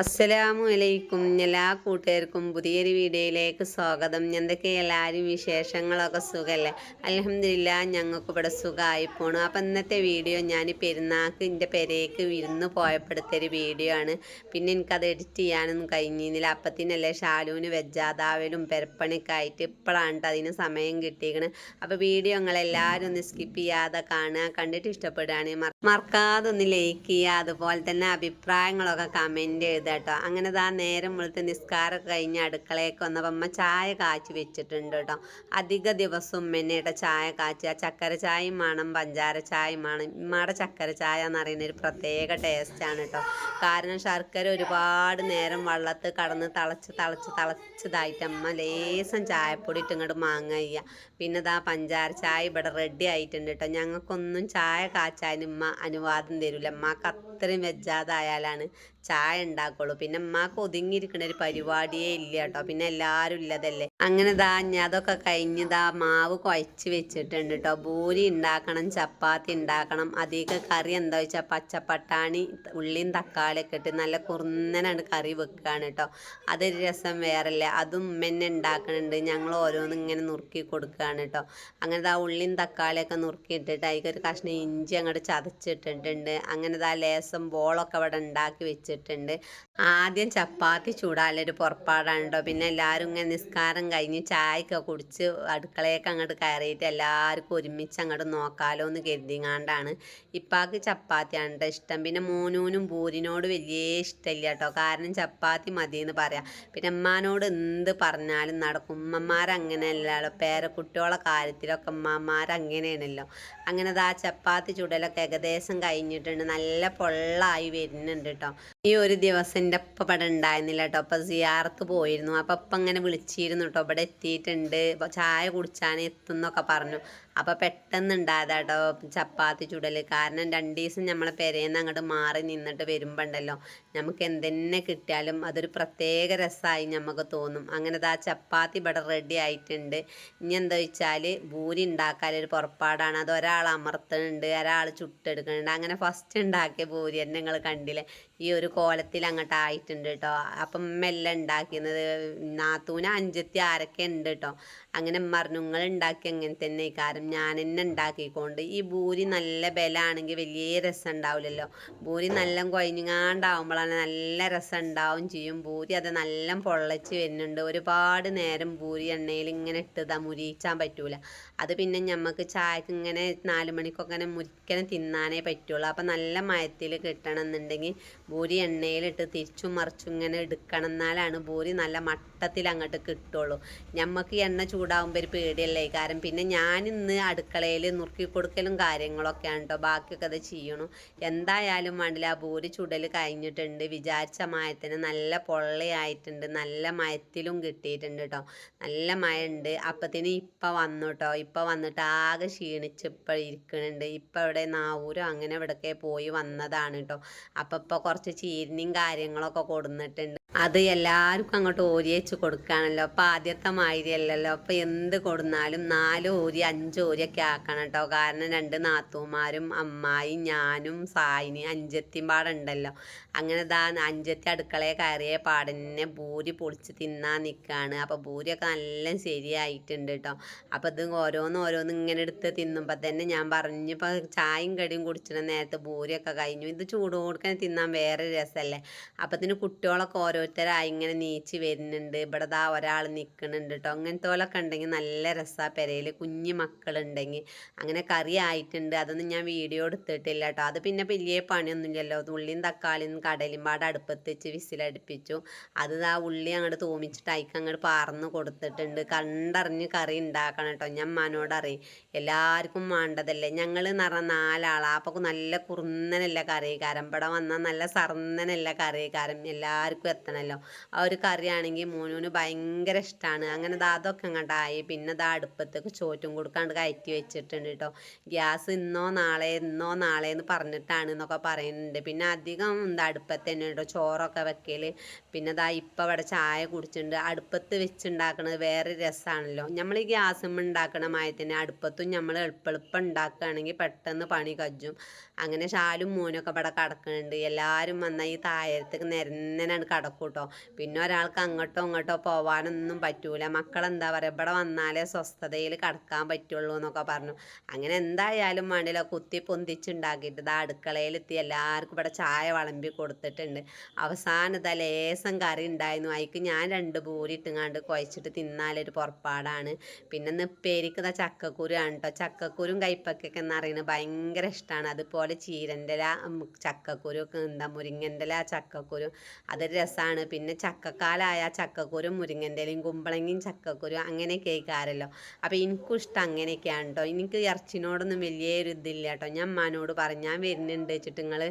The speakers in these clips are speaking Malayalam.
അസ്സലാമു അലൈക്കും എല്ലാ കൂട്ടുകാർക്കും പുതിയൊരു വീഡിയോയിലേക്ക് സ്വാഗതം. എന്തൊക്കെ എല്ലാവരും വിശേഷങ്ങളൊക്കെ സുഖമല്ലേ അലഹമില്ല ഞങ്ങൾക്ക് ഇവിടെ സുഖമായി പോണു. അപ്പം ഇന്നത്തെ വീഡിയോ ഞാൻ പെരുന്നാൾക്ക് എന്റെ പെരേക്ക് വിരുന്ന് പോയപ്പെടുത്തൊരു വീഡിയോ ആണ്. പിന്നെ എനിക്കത് എഡിറ്റ് ചെയ്യാനൊന്നും കഴിഞ്ഞിരുന്നില്ല. അപ്പത്തിനല്ലേ ഷാലുവിന് വെജാതാവലും പെരപ്പണിയൊക്കെ ആയിട്ട് ഇപ്പോഴാണ് അതിന് സമയം കിട്ടിയിരിക്കണ്. അപ്പോൾ വീഡിയോ നിങ്ങളെല്ലാവരും ഒന്ന് സ്കിപ്പ് ചെയ്യാതെ കാണുക. കണ്ടിട്ട് ഇഷ്ടപ്പെടുകയാണെങ്കിൽ മറ- മറക്കാതെ ഒന്ന് ലൈക്ക് ചെയ്യുക. അതുപോലെ തന്നെ അഭിപ്രായങ്ങളൊക്കെ കമന്റ് എഴുതുക. കേട്ടോ അങ്ങനെ ദാ നേരം വെളുത്ത് നിസ്കാരം കഴിഞ്ഞ് അടുക്കളയൊക്കെ വന്നപ്പോൾ അമ്മ ചായ കാച്ചി വെച്ചിട്ടുണ്ട് കേട്ടോ. അധിക ദിവസവും ഉമ്മേനേട്ട ചായ കാച്ചുക ചക്കര ചായയും വേണം പഞ്ചാര ചായയും വേണം ഉമ്മയുടെ ചക്കര ചായ എന്ന് പറയുന്ന ഒരു പ്രത്യേക ടേസ്റ്റാണ് കേട്ടോ. കാരണം ശർക്കര ഒരുപാട് നേരം വള്ളത്ത് കടന്ന് തിളച്ച് തിളച്ച് തിളച്ചതായിട്ട് അമ്മ ലേസം ചായപ്പൊടി ഇട്ട് ഇങ്ങോട്ട് മാങ്ങ ചെയ്യുക പിന്നെ ഇതാ പഞ്ചാര ചായ ഇവിടെ റെഡി ആയിട്ടുണ്ട് കേട്ടോ ഞങ്ങൾക്കൊന്നും ചായ കാച്ചാൻ ഉമ്മ അനുവാദം തരില്ല അമ്മയ്ക്ക് അത്രയും വെജാതായാലാണ് ചായ ഉണ്ടാക്കുള്ളൂ പിന്നെ ഉമ്മാക്ക് ഒതുങ്ങിയിരിക്കുന്ന ഒരു പരിപാടിയേ ഇല്ല കേട്ടോ പിന്നെ എല്ലാവരും ഇല്ലതല്ലേ. അങ്ങനെ ദാ അതൊക്കെ കഴിഞ്ഞ് ദാ മാവ് കുഴച്ച് വെച്ചിട്ടുണ്ട് കേട്ടോ പൂരി ഉണ്ടാക്കണം ചപ്പാത്തി ഉണ്ടാക്കണം അധികം കറി എന്താ വെച്ചാൽ പച്ചപ്പട്ടാണി ഉള്ളിയും തക്കാളിയൊക്കെ ഇട്ട് നല്ല കുറുന്നനാണ് കറി വെക്കുകയാണ് കേട്ടോ അതൊരു രസം വേറല്ല. അതും ഉമ്മന്നെ ഉണ്ടാക്കുന്നുണ്ട് ഞങ്ങൾ ഓരോന്നും ഇങ്ങനെ നുറുക്കി കൊടുക്കുകയാണ് കേട്ടോ അങ്ങനെ ആ ഉള്ളിയും തക്കാളിയൊക്കെ നുറുക്കിയിട്ടിട്ട് അതിലേക്ക് ഒരു കഷ്ണം ഇഞ്ചി അങ്ങോട്ട് ചതച്ചിട്ടിട്ടുണ്ട്. അങ്ങനെ ആ ലേസം ബോളൊക്കെ ഇവിടെ ഉണ്ടാക്കി വെച്ചിട്ടുണ്ട്. ആദ്യം ചപ്പാത്തി ചൂടാലൊരു പുറപ്പാടാണ് കേട്ടോ പിന്നെ എല്ലാവരും ഇങ്ങനെ നിസ്കാരം കഴിഞ്ഞ് ചായയൊക്കെ കുടിച്ച് അടുക്കളയൊക്കെ അങ്ങോട്ട് കയറിയിട്ട് എല്ലാവർക്കും ഒരുമിച്ച് അങ്ങോട്ട് നോക്കാലോ എന്ന് കരുതിങ്ങാണ്ടാണ്. ഇപ്പാക്ക് ചപ്പാത്തിയാണ് കേട്ടോ ഇഷ്ടം. പിന്നെ മോനൂനും പൂരിനോട് വലിയ ഇഷ്ടമില്ല കേട്ടോ. കാരണം ചപ്പാത്തി മതി എന്ന് പറയാം. പിന്നെ അമ്മാനോട് എന്ത് പറഞ്ഞാലും നടക്കും. ഉമ്മമാരങ്ങനെയല്ലല്ലോ. പേരക്കുട്ടികളെ കാര്യത്തിലൊക്കെ ഉമ്മമാരങ്ങനെയാണല്ലോ. അങ്ങനെ ആ ചപ്പാത്തി ചുടലൊക്കെ ഏകദേശം കഴിഞ്ഞിട്ടുണ്ട്. നല്ല പൊള്ളായി വരുന്നുണ്ട് കേട്ടോ. ഈ ഒരു ദിവസം എന്റെ അപ്പ ഇവിടെ ഉണ്ടായിരുന്നില്ല കേട്ടോ. അപ്പം സിയാർത്ത് പോയിരുന്നു. അപ്പം അപ്പം അങ്ങനെ വിളിച്ചിരുന്നു കേട്ടോ. ഇവിടെ എത്തിയിട്ടുണ്ട്. ചായ കുടിച്ചാൻ എത്തുന്നൊക്കെ പറഞ്ഞു. അപ്പം പെട്ടെന്ന് ഉണ്ടായതാട്ടോ ചപ്പാത്തി ചുടൽ കാരണം രണ്ട് ദിവസം നമ്മളെ പെരേന്ന് അങ്ങോട്ട് മാറി നിന്നിട്ട് വരുമ്പോൾ ഉണ്ടല്ലോ. നമുക്ക് എന്തെന്നെ കിട്ടിയാലും അതൊരു പ്രത്യേക രസമായി നമുക്ക് തോന്നും. അങ്ങനെ ആ ചപ്പാത്തി ഇവിടെ റെഡി ആയിട്ടുണ്ട്. ഇനി എന്താ വെച്ചാൽ ഭൂരി ഉണ്ടാക്കാനൊരു പുറപ്പാടാണ്. അത് ഒരാൾ അമർത്തുന്നുണ്ട് ഒരാൾ ചുട്ടെടുക്കുന്നുണ്ട് അങ്ങനെ ഫസ്റ്റ് ഉണ്ടാക്കിയ ഭൂരി തന്നെ നിങ്ങൾ കണ്ടില്ലേ? ഈ ഒരു കോലത്തിൽ അങ്ങോട്ട് ആയിട്ടുണ്ട് കേട്ടോ അപ്പം മെല്ലെ ഉണ്ടാക്കുന്നത് നാത്തൂന അഞ്ചത്തി ആരൊക്കെ ഉണ്ട് കേട്ടോ അങ്ങനെ പറഞ്ഞു നിങ്ങൾ ഉണ്ടാക്കി അങ്ങനെ തന്നെ കാരണം ഞാൻ തന്നെ ഉണ്ടാക്കിക്കൊണ്ട്. ഈ ഭൂരി നല്ല ബലമാണെങ്കിൽ വലിയ രസം ഉണ്ടാവില്ലല്ലോ. ഭൂരി നല്ല കുഴഞ്ഞാണ്ടാവുമ്പോഴാണ് നല്ല രസം ഉണ്ടാവും ചെയ്യും. പൂരി അത് നല്ല പൊള്ളച്ച് വരുന്നുണ്ട്. ഒരുപാട് നേരം പൂരി എണ്ണയിൽ ഇങ്ങനെ ഇട്ടതാ മുരിയിച്ചാൻ പറ്റൂല. അത് പിന്നെ നമുക്ക് ചായക്ക് ഇങ്ങനെ നാല് മണിക്കൊക്കെ മുരിക്കനെ തിന്നാനേ പറ്റുള്ളൂ. അപ്പം നല്ല മയത്തിൽ കിട്ടണം എന്നുണ്ടെങ്കിൽ പൂരി എണ്ണയിലിട്ട് തിരിച്ചും മറിച്ചും ഇങ്ങനെ എടുക്കണം എന്നാലാണ് പൂരി നല്ല മട്ടത്തിൽ അങ്ങോട്ട് കിട്ടുള്ളൂ. ഞമ്മക്ക് ഈ എണ്ണ ചൂടാവുമ്പോൾ ഒരു പേടിയല്ലേ? കാരണം പിന്നെ ഞാൻ ഇന്ന് അടുക്കളയിൽ നുറുക്കി കൊടുക്കലും കാര്യങ്ങളൊക്കെയാണ് കേട്ടോ ബാക്കിയൊക്കെ അത് ചെയ്യണു. എന്തായാലും വേണ്ടില്ല ആ പൂരി ചുടൽ കഴിഞ്ഞിട്ടുണ്ട്. വിചാരിച്ച മായത്തിന് നല്ല പൊള്ളയായിട്ടുണ്ട്. നല്ല മയത്തിലും കിട്ടിയിട്ടുണ്ട് കേട്ടോ നല്ല മയുണ്ട്. അപ്പത്തിന് ഇപ്പം വന്നു കേട്ടോ ഇപ്പം വന്നിട്ട് ആകെ ക്ഷീണിച്ച് ഇപ്പം ഇരിക്കുന്നുണ്ട് ഇപ്പം ഇവിടെ നാവൂരും അങ്ങനെ ഇവിടൊക്കെ പോയി വന്നതാണ് കേട്ടോ അപ്പം ഇപ്പോൾ കുറച്ച് ചീരനിയും കാര്യങ്ങളൊക്കെ കൊടുന്നിട്ടുണ്ട്. അത് എല്ലാവർക്കും അങ്ങോട്ട് ഓരി വെച്ച് കൊടുക്കുകയാണല്ലോ അപ്പം ആദ്യത്തെ മാതിരി അല്ലല്ലോ. അപ്പം എന്ത് കൊടുന്നാലും നാല് ഓരി അഞ്ച് ഓരിയൊക്കെ ആക്കണം കേട്ടോ കാരണം രണ്ട് നാത്തൂമാരും അമ്മായി ഞാനും സായിനി അഞ്ചത്തിയും പാടുണ്ടല്ലോ. അങ്ങനെ ദാ അഞ്ചത്തി അടുക്കളയെ കയറിയ പാടന്നെ ഭൂരി പൊളിച്ച് തിന്നാൻ നിൽക്കുകയാണ് അപ്പോൾ ഭൂരിയൊക്കെ നല്ല ശരിയായിട്ടുണ്ട് കേട്ടോ അപ്പോൾ ഇത് ഓരോന്ന് ഓരോന്ന് ഇങ്ങനെ എടുത്ത് തിന്നുമ്പോൾ തന്നെ ഞാൻ പറഞ്ഞു ഇപ്പോൾ ചായയും കടിയും കുടിച്ചിട്ട് നേരത്തെ ഭൂരിയൊക്കെ കഴിഞ്ഞു. ഇത് ചൂട് കൊടുക്കാൻ തിന്നാൻ വേറെ രസമല്ലേ അപ്പത്തിന് കുട്ടികളൊക്കെ ഓരോരുത്തരായി ഇങ്ങനെ നീച്ച് വരുന്നുണ്ട്. ഇവിടെ ദാ ഒരാൾ നിൽക്കുന്നുണ്ട് കേട്ടോ അങ്ങനത്തെ പോലൊക്കെ ഉണ്ടെങ്കിൽ നല്ല രസമാണ് പെരയിൽ കുഞ്ഞു മക്കളുണ്ടെങ്കിൽ അങ്ങനെ കറി ആയിട്ടുണ്ട്. അതൊന്നും ഞാൻ വീഡിയോ എടുത്തിട്ടില്ല കേട്ടോ അത് പിന്നെ വലിയ പണിയൊന്നുമില്ലല്ലോ. ഉള്ളിയും തക്കാളിയും കടലും പാടെ അടുപ്പത്ത് വെച്ച് വിസിലടുപ്പിച്ചു. അത് ആ ഉള്ളി അങ്ങോട്ട് തോമിച്ചിട്ട് അയക്ക് അങ്ങോട്ട് പാർന്ന് കൊടുത്തിട്ടുണ്ട്. കണ്ടറിഞ്ഞ് കറി ഉണ്ടാക്കണം കേട്ടോ ഞാൻ മനോടറി എല്ലാവർക്കും വേണ്ടതല്ലേ. ഞങ്ങൾ എന്ന് പറഞ്ഞാൽ നാലാളാ. അപ്പോൾ നല്ല കുറുന്നനല്ല കറി ഇവിടെ വന്നാൽ നല്ല സർന്നനല്ല കറികാരം. എല്ലാവർക്കും എത്തണം. ഉണ്ടാക്കണമല്ലോ ആ ഒരു കറിയാണെങ്കിൽ മോനൂന് ഭയങ്കര ഇഷ്ടമാണ് അങ്ങനെ ദാ അതൊക്കെ അങ്ങോട്ടായി പിന്നെ ദാ അടുപ്പത്തേക്ക് ചോറ്റും കൊടുക്കാണ്ട് കയറ്റി വെച്ചിട്ടുണ്ട് കേട്ടോ ഗ്യാസ് ഇന്നോ നാളെ ഇന്നോ നാളെ എന്ന് പറഞ്ഞിട്ടാണ് എന്നൊക്കെ പറയുന്നുണ്ട്. പിന്നെ അധികം എന്താ അടുപ്പത്ത് തന്നെ കേട്ടോ ചോറൊക്കെ വെക്കൽ പിന്നെ ദാ ഇപ്പം ഇവിടെ ചായ കുടിച്ചിട്ടുണ്ട്. അടുപ്പത്ത് വെച്ചുണ്ടാക്കണത് വേറെ രസമാണല്ലോ നമ്മൾ ഈ ഗ്യാസും ഉണ്ടാക്കണ മായി തന്നെ അടുപ്പത്തും നമ്മൾ എളുപ്പെളുപ്പം ഉണ്ടാക്കുകയാണെങ്കിൽ പെട്ടെന്ന് പണി കജ്ജും. അങ്ങനെ ശാലും മോനൊക്കെ ഇവിടെ കിടക്കുന്നുണ്ട്. എല്ലാവരും വന്നാൽ ഈ താഴത്തേക്ക് നിരന്നനാണ് കിടക്കും. കേട്ടോ പിന്നെ ഒരാൾക്ക് അങ്ങോട്ടോ ഇങ്ങോട്ടോ പോവാനൊന്നും പറ്റൂല. മക്കളെന്താ പറയുക ഇവിടെ വന്നാലേ സ്വസ്ഥതയിൽ കടക്കാൻ പറ്റുള്ളൂ എന്നൊക്കെ പറഞ്ഞു. അങ്ങനെ എന്തായാലും വേണ്ടില്ല കുത്തി പൊന്തിച്ചുണ്ടാക്കിയിട്ട് ഇതാ അടുക്കളയിലെത്തി എല്ലാവർക്കും ഇവിടെ ചായ വിളമ്പി കൊടുത്തിട്ടുണ്ട്. അവസാനം ഇതാ ലേസം കറി ഉണ്ടായിരുന്നു. അതിക്ക് ഞാൻ രണ്ട് പൂരി ഇട്ടുങ്ങാണ്ട് കുഴച്ചിട്ട് തിന്നാലൊരു പുറപ്പാടാണ്. പിന്നെ നിപ്പേരിക്ക് ഇതാ ചക്കക്കുരു ആണ് കേട്ടോ ചക്കക്കുരും കൈപ്പക്കൊക്കെ എന്ന് പറയുന്നത് ഭയങ്കര ഇഷ്ടമാണ്. അതുപോലെ ചീരന്റെ ചക്കക്കുരു എന്താ മുരിങ്ങന്റെ ചക്കക്കുരു. അതൊരു രസമാണ് പിന്നെ ചക്കക്കാലായ ചക്കക്കുരും മുരിങ്ങന്റെ ഇലയും കുമ്പളങ്ങയും ചക്കക്കുരു അങ്ങനെ കേൾക്കാറല്ലോ അപ്പോൾ എനിക്കും ഇഷ്ടം അങ്ങനെയൊക്കെയാണ് കേട്ടോ എനിക്ക് ഇറച്ചിനോടൊന്നും വലിയൊരു ഇതില്ല കേട്ടോ ഞാൻ അമ്മാനോട് പറഞ്ഞു ഞാൻ വരുന്നുണ്ട് വെച്ചിട്ട് നിങ്ങൾ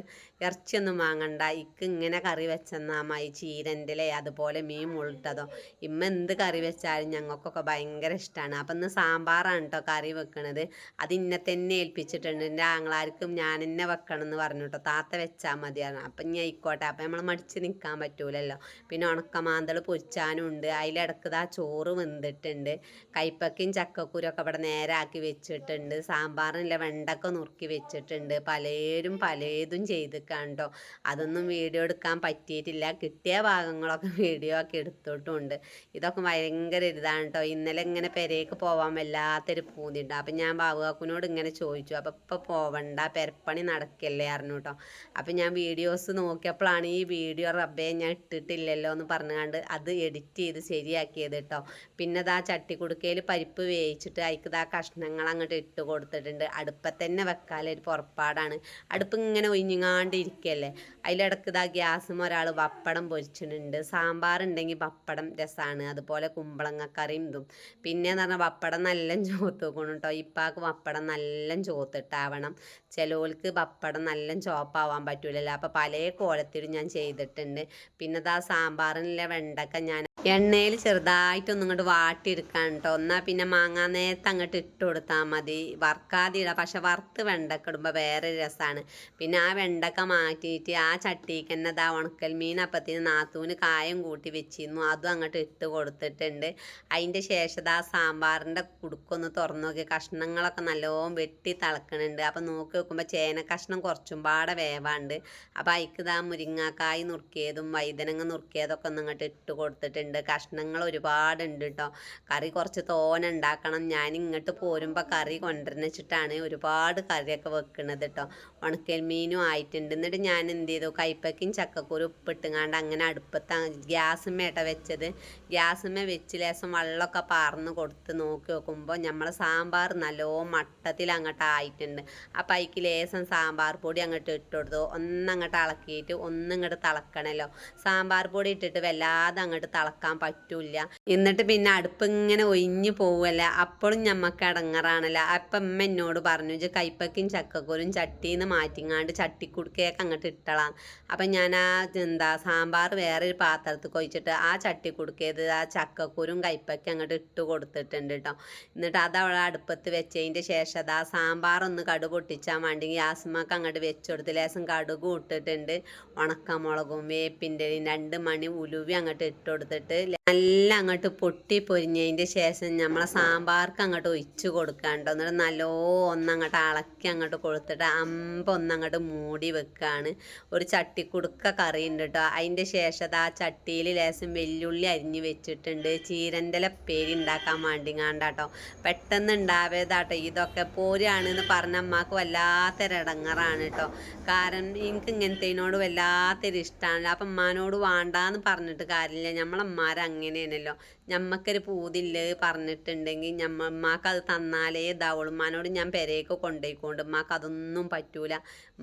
ഇറച്ചിയൊന്നും വാങ്ങണ്ട. ഇക്ക് ഇങ്ങനെ കറി വെച്ചെന്നാ മായി ചീരന്റെ ഇല അതുപോലെ മീൻ മുളിട്ടതോ ഇമ്മ എന്ത് കറി വെച്ചാലും ഞങ്ങൾക്കൊക്കെ ഭയങ്കര ഇഷ്ടമാണ് അപ്പം ഇന്ന് സാമ്പാറാണ് കേട്ടോ കറി വെക്കണത്. അത് ഇന്നെ തന്നെ ഏൽപ്പിച്ചിട്ടുണ്ട്. എന്റെ ആങ്ങളാർക്കും ഞാൻ തന്നെ വെക്കണം എന്ന് പറഞ്ഞു കേട്ടോ താത്ത വെച്ചാൽ മതിയാണ് അപ്പം ഇനി ആയിക്കോട്ടെ. അപ്പം നമ്മൾ മടിച്ച് നിൽക്കാൻ പറ്റൂലല്ലോ. പിന്നെ ഉണക്കമാന്തൾ പൊരിച്ചാനും ഉണ്ട് അതിലിടക്ക് ആ ചോറ് വെന്തിട്ടുണ്ട്. കൈപ്പക്കയും ചക്കക്കുരൊക്കെ ഇവിടെ നേരാക്കി വെച്ചിട്ടുണ്ട്. സാമ്പാറിനില്ല വെണ്ടക്ക നുറുക്കി വെച്ചിട്ടുണ്ട്. പലരും പലതും ചെയ്തിക്കാണ്ടോ. അതൊന്നും വീഡിയോ എടുക്കാൻ പറ്റിയിട്ടില്ല. കിട്ടിയ ഭാഗങ്ങളൊക്കെ വീഡിയോ ഒക്കെ എടുത്തിട്ടുണ്ട്. ഇതൊക്കെ ഭയങ്കര ഇതാണ് കേട്ടോ ഇന്നലെ ഇങ്ങനെ പെരേക്ക് പോവാൻ വല്ലാത്തൊരു പൂതിണ്ട് അപ്പം ഞാൻ ബാബുകാക്കുനോട് ഇങ്ങനെ ചോദിച്ചു. അപ്പം ഇപ്പം പോവണ്ട പെരപ്പണി നടക്കല്ലേ അറിഞ്ഞു കേട്ടോ അപ്പം ഞാൻ വീഡിയോസ് നോക്കിയപ്പോഴാണ് ഈ വീഡിയോ റബ്ബേ ഞാൻ ഇട്ടിട്ടില്ലല്ലോ എന്ന് പറഞ്ഞുകൊണ്ട് അത് എഡിറ്റ് ചെയ്ത് ശരിയാക്കിയത് കേട്ടോ പിന്നെ ദാ ചട്ടിക്കുടുക്കയിൽ പരിപ്പ് വേവിച്ചിട്ട് അതിക്ക് ദാ കഷ്ണങ്ങൾ അങ്ങോട്ട് ഇട്ട് കൊടുത്തിട്ടുണ്ട്. അടുപ്പത്ത് തന്നെ വെക്കാലൊരു പുറപ്പാടാണ്. അടുപ്പ് ഇങ്ങനെ ഒഴിഞ്ഞുങ്ങാണ്ട് ഇരിക്കല്ലേ? അതിലിടക്ക് ഇതാ ഗ്യാസും ഒരാൾ പപ്പടം പൊരിച്ചിട്ടുണ്ട്. സാമ്പാർ ഉണ്ടെങ്കിൽ പപ്പടം രസമാണ് അതുപോലെ കുമ്പളങ്ങക്കറിയും ഇതും. പിന്നെ എന്ന് പറഞ്ഞാൽ പപ്പടം നല്ല ചോത്ത് വെക്കണം കേട്ടോ ഇപ്പാക്ക് പപ്പടം നല്ല ചോത്തിട്ടാവണം. ചിലവർക്ക് പപ്പടം നല്ല ചോപ്പാവാൻ പറ്റൂലല്ലോ. അപ്പോൾ പല കോലത്തിലും ഞാൻ ചെയ്തിട്ടുണ്ട്. പിന്നെ സാമ്പാറിനുള്ള വെണ്ടക്ക ഞാൻ എണ്ണയിൽ ചെറുതായിട്ടൊന്നും ഇങ്ങോട്ട് വാട്ടിയെടുക്കാൻ കേട്ടോ എന്നാൽ പിന്നെ മാങ്ങാ നേരത്തെ അങ്ങോട്ട് ഇട്ട് കൊടുത്താൽ മതി. വറുക്കാതെ ഇടാം. പക്ഷെ വറുത്ത് വെണ്ടക്ക ഇടുമ്പോൾ വേറെ രസമാണ്. പിന്നെ ആ വെണ്ടക്ക മാറ്റിയിട്ട് ആ ചട്ടിക്ക് തന്നെ ഇതാ ഉണക്കൽ മീൻ അപ്പത്തിന് നാത്തൂന് കായം കൂട്ടി വെച്ചിരുന്നു. അതും അങ്ങോട്ട് ഇട്ട് കൊടുത്തിട്ടുണ്ട്. അതിന്റെ ശേഷം ദാ സാമ്പാറിന്റെ കുടുക്കൊന്ന് തുറന്നു നോക്കി. കഷ്ണങ്ങളൊക്കെ നല്ലോണം വെട്ടി തിളക്കണുണ്ട്. അപ്പം നോക്കി നോക്കുമ്പോൾ ചേന കഷ്ണം കുറച്ചും പാടെ വേവാണ്ട്. അപ്പോൾ അതിക്ക് ഇതാ മുരിങ്ങാക്കായ് നുറുക്കിയതും വൈതനങ്ങ നുറുക്കിയതൊക്കെ ഒന്ന് ഇങ്ങോട്ട് ഇട്ട് കൊടുത്തിട്ടുണ്ട്. കഷ്ണങ്ങൾ ഒരുപാടുണ്ട് കേട്ടോ കറി കുറച്ച് തോന ഉണ്ടാക്കണം. ഞാൻ ഇങ്ങോട്ട് പോരുമ്പോൾ കറി കൊണ്ടുവരുന്ന വെച്ചിട്ടാണ് ഒരുപാട് കറിയൊക്കെ വെക്കണത് കേട്ടോ ഉണക്കൽ മീനും ആയിട്ടുണ്ട്. എന്നിട്ട് ഞാൻ എന്ത് ചെയ്തു? കൈപ്പക്കും ചക്കക്കുരു ഉപ്പിട്ടുങ്ങാണ്ട് അങ്ങനെ അടുപ്പത്ത് ഗ്യാസുമേട്ട വെച്ചത്. ഗ്യാസുമേ വെച്ച് ലേശം വെള്ളമൊക്കെ പാർന്ന് കൊടുത്ത് നോക്കി നോക്കുമ്പോൾ നമ്മളെ സാമ്പാർ നല്ലോ മട്ടത്തിൽ അങ്ങോട്ട് ആയിട്ടുണ്ട്. അപ്പം അതിക്ക് ലേശം സാമ്പാർ പൊടി അങ്ങോട്ട് ഇട്ട് കൊടുത്തു. ഒന്നങ്ങോട്ട് ഇളക്കിയിട്ട് ഒന്നിങ്ങോട്ട് തിളക്കണമല്ലോ സാമ്പാർ പൊടി ഇട്ടിട്ട് വല്ലാതെ അങ്ങോട്ട് തിളക്കാൻ പറ്റൂല എന്നിട്ട് പിന്നെ അടുപ്പ് ഇങ്ങനെ ഒഴിഞ്ഞു പോവല്ല. അപ്പോഴും ഞമ്മക്ക് ഇടങ്ങറാണല്ലോ അപ്പം അമ്മ എന്നോട് പറഞ്ഞു ഇജ്ജ് കൈപ്പക്കും ചക്കക്കൂരും ചട്ടിന്ന് മാറ്റിങ്ങാണ്ട് ചട്ടിക്കുടുക്കയൊക്കെ അങ്ങോട്ട് ഇട്ടളാം അപ്പം ഞാൻ ആ എന്താ സാമ്പാർ വേറെ ഒരു പാത്രത്തിൽ കൊഴിച്ചിട്ട് ആ ചട്ടിക്കുടുക്കയത് ആ ചക്കക്കുരും കൈപ്പക്കും അങ്ങോട്ട് ഇട്ട് കൊടുത്തിട്ടുണ്ട് കേട്ടോ എന്നിട്ട് അത് അവളെ അടുപ്പത്ത് വെച്ചതിന്റെ ശേഷം അത് ആ സാമ്പാർ ഒന്ന് കടു പൊട്ടിച്ചാൽ വേണ്ടി ഗ്യാസ്മക്ക് അങ്ങോട്ട് വെച്ചുകൊടുത്ത് ലേസം കടുക് ഇട്ടിട്ടുണ്ട്. ഉണക്കമുളകും വേപ്പിന്റെ രണ്ട് മണി ഉലുവി അങ്ങോട്ട് ഇട്ട് കൊടുത്തിട്ട് നല്ല അങ്ങോട്ട് പൊട്ടി പൊരിഞ്ഞതിന്റെ ശേഷം നമ്മളെ സാമ്പാർക്ക് അങ്ങോട്ട് ഒഴിച്ചു കൊടുക്കാണ്ടോ എന്നിട്ട് നല്ലോ ഒന്നങ്ങോട്ട് അളക്കി അങ്ങോട്ട് കൊടുത്തിട്ട് അമ്പ ഒന്നങ്ങോട്ട് മൂടി വെക്കുകയാണ് ഒരു ചട്ടിക്കുടുക്ക കറി ഉണ്ട് കേട്ടോ. അതിന്റെ ശേഷം ആ ചട്ടിയിൽ ലേശം വെല്ലുള്ളി അരിഞ്ഞ് വെച്ചിട്ടുണ്ട്. ചീരന്റെ പേരി ഉണ്ടാക്കാൻ വേണ്ടിങ്ങാണ്ടാട്ടോ പെട്ടെന്ന് ഉണ്ടാവേതാട്ടോ ഇതൊക്കെ പോരാണെന്ന് പറഞ്ഞ അമ്മയ്ക്ക് വല്ലാത്തൊരിടങ്ങറാണ് കേട്ടോ. കാരണം എനിക്ക് ഇങ്ങനത്തേനോട് വല്ലാത്തൊരു ഇഷ്ടമാണ് അപ്പം അമ്മാനോട് വേണ്ടാന്ന് പറഞ്ഞിട്ട് കാര്യമില്ല. നമ്മളമ്മ അങ്ങനെയാണല്ലോ ഞമ്മക്കൊരു പൂതില്ല പറഞ്ഞിട്ടുണ്ടെങ്കിൽ ഞമ്മമ്മക്ക് അത് തന്നാലേ ഇതാവുള്ളൂ ഉമ്മാനോട് ഞാൻ പെരയൊക്കെ കൊണ്ടുപോയിക്കൊണ്ട് ഉമ്മാക്ക് അതൊന്നും പറ്റൂല.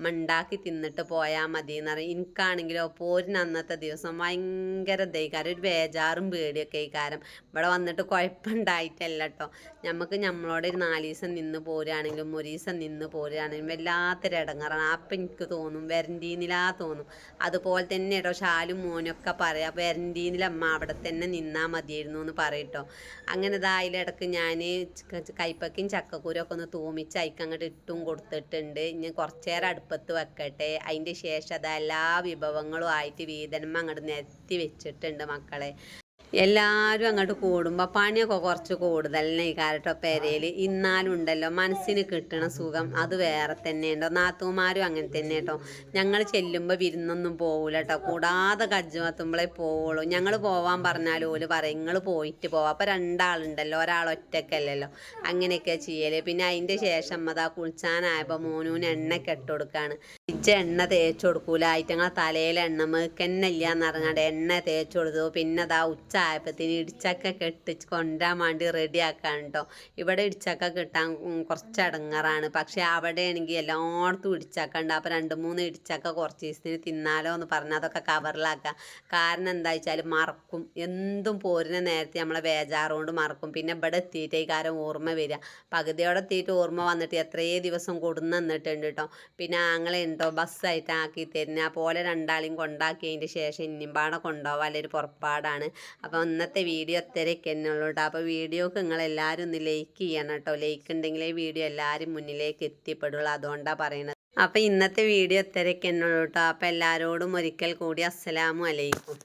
മണ്ടാക്കി തിന്നിട്ട് പോയാൽ മതി എന്ന് പറയും എനിക്കാണെങ്കിലോ പോരിന് അന്നത്തെ ദിവസം ഭയങ്കര ദൈകാരം ഒരു ബേജാറും പേടിയൊക്കെ ആയിക്കാരം. ഇവിടെ വന്നിട്ട് കുഴപ്പമുണ്ടായിട്ടല്ല കേട്ടോ നമുക്ക് നമ്മളോട് ഒരു നാല് ദിവസം നിന്ന് പോരുകയാണെങ്കിലും ഒരു ദിവസം നിന്ന് പോരുകയാണെങ്കിലും വല്ലാത്തൊരു ഇടങ്ങറാണ് അപ്പം എനിക്ക് തോന്നും വരണ്ടീനിലാ തോന്നും. അതുപോലെ തന്നെ കേട്ടോ ഷാലും മോനൊക്കെ പറയാം വരണ്ടീന്നില അമ്മ അവിടെ തന്നെ നിന്നാൽ മതിയായിരുന്നു എന്ന് പറയട്ടോ അങ്ങനെ ഇതാ ഞാൻ കൈപ്പക്കും ചക്കക്കൂരും ഒക്കെ ഒന്ന് തൂമിച്ച് അയക്ക് അങ്ങോട്ട് ഇട്ടും കൊടുത്തിട്ടുണ്ട്. ഇനി കുറച്ചേരം അടുപ്പത്ത് വെക്കട്ടെ. അതിന്റെ ശേഷം അതാ എല്ലാ വിഭവങ്ങളും ആയിട്ട് വീതനമ്മ അങ്ങോട്ട് നിരത്തി വെച്ചിട്ടുണ്ട് മക്കളെ. എല്ലാവരും അങ്ങോട്ട് കൂടുമ്പോൾ പണിയൊക്കെ കുറച്ച് കൂടുതൽ ഈ കാരട്ടോ പെരയിൽ ഇന്നാലും ഉണ്ടല്ലോ മനസ്സിന് കിട്ടണ സുഖം അത് വേറെ തന്നെ ഉണ്ടോ നാത്തുമാരും അങ്ങനെ തന്നെ കേട്ടോ. ഞങ്ങൾ ചെല്ലുമ്പോൾ വിരുന്നൊന്നും പോകൂല കേട്ടോ. കൂടാതെ കജ്ജ് മത്തുമ്പോഴേ പോവുള്ളൂ. ഞങ്ങൾ പോവാൻ പറഞ്ഞാൽ ഓൽ പറയും നിങ്ങൾ പോയിട്ട് പോവാം. അപ്പോൾ രണ്ടാളുണ്ടല്ലോ ഒരാൾ ഒറ്റക്കല്ലല്ലോ. അങ്ങനെയൊക്കെ ചെയ്യൽ. പിന്നെ അതിന്റെ ശേഷം അതാ കുളിച്ചാനായപ്പോൾ മോനൂന് എണ്ണ ഇട്ട് കൊടുക്കുകയാണ് ഇജ്ജ എണ്ണ തേച്ച് കൊടുക്കൂല. ആയിട്ടങ്ങളെ തലയിൽ എണ്ണ മേക്കെണ്ണയില്ല എന്നറിഞ്ഞാണ്ട് എണ്ണ തേച്ച് കൊടുത്തു. പിന്നെ അതാ ഉച്ച ആയപ്പത്തിന് ഇടിച്ചക്ക കെട്ടിച്ച് കൊണ്ടുവരാൻ വേണ്ടി റെഡി ആക്കാൻ കേട്ടോ ഇവിടെ ഇടിച്ചക്ക കിട്ടാൻ കുറച്ച് അടങ്ങറാണ് പക്ഷെ അവിടെ ആണെങ്കിൽ എല്ലായിടത്തും ഇടിച്ചക്ക ഉണ്ട്. അപ്പോൾ രണ്ട് മൂന്ന് ഇടിച്ചക്ക കുറച്ച് ദിവസത്തിന് തിന്നാലോ എന്ന് പറഞ്ഞാൽ അതൊക്കെ കവറിലാക്കാം. കാരണം എന്താ വെച്ചാൽ മറക്കും. എന്തും പോരുന്ന നേരത്തെ നമ്മളെ വേജാറുകൊണ്ട് മറക്കും. പിന്നെ ഇവിടെ എത്തിയിട്ടേ കാരം ഓർമ്മ വരിക പകുതിയോടെ എത്തിയിട്ട് ഓർമ്മ വന്നിട്ട് എത്രയേ ദിവസം കൊടുന്നു തന്നിട്ടുണ്ട് കേട്ടോ പിന്നെ ആങ്ങളെ ഉണ്ടോ ബസ്സായിട്ട് ആക്കി തരുന്ന. പോലെ രണ്ടാളെയും കൊണ്ടാക്കിയതിന്റെ ശേഷം ഇന്നിമ്പാടെ കൊണ്ടുപോകാൻ ഒരു പുറപ്പാടാണ്. അപ്പോൾ ഇന്നത്തെ വീഡിയോ അത്രയൊക്കെ തന്നെ ഉള്ളൂ കേട്ടോ അപ്പോൾ വീഡിയോക്ക് നിങ്ങൾ എല്ലാവരും ഒന്ന് ലൈക്ക് ചെയ്യണം കേട്ടോ ലൈക്ക് ഉണ്ടെങ്കിലേ വീഡിയോ എല്ലാവരും മുന്നിലേക്ക് എത്തിപ്പെടുള്ളൂ. അതുകൊണ്ടാണ് പറയുന്നത് അപ്പോൾ ഇന്നത്തെ വീഡിയോ ഇത്രയൊക്കെ തന്നെ ഉള്ളൂ കേട്ടോ അപ്പോൾ എല്ലാവരോടും ഒരിക്കൽ കൂടി അസ്സലാമു അലൈക്കും.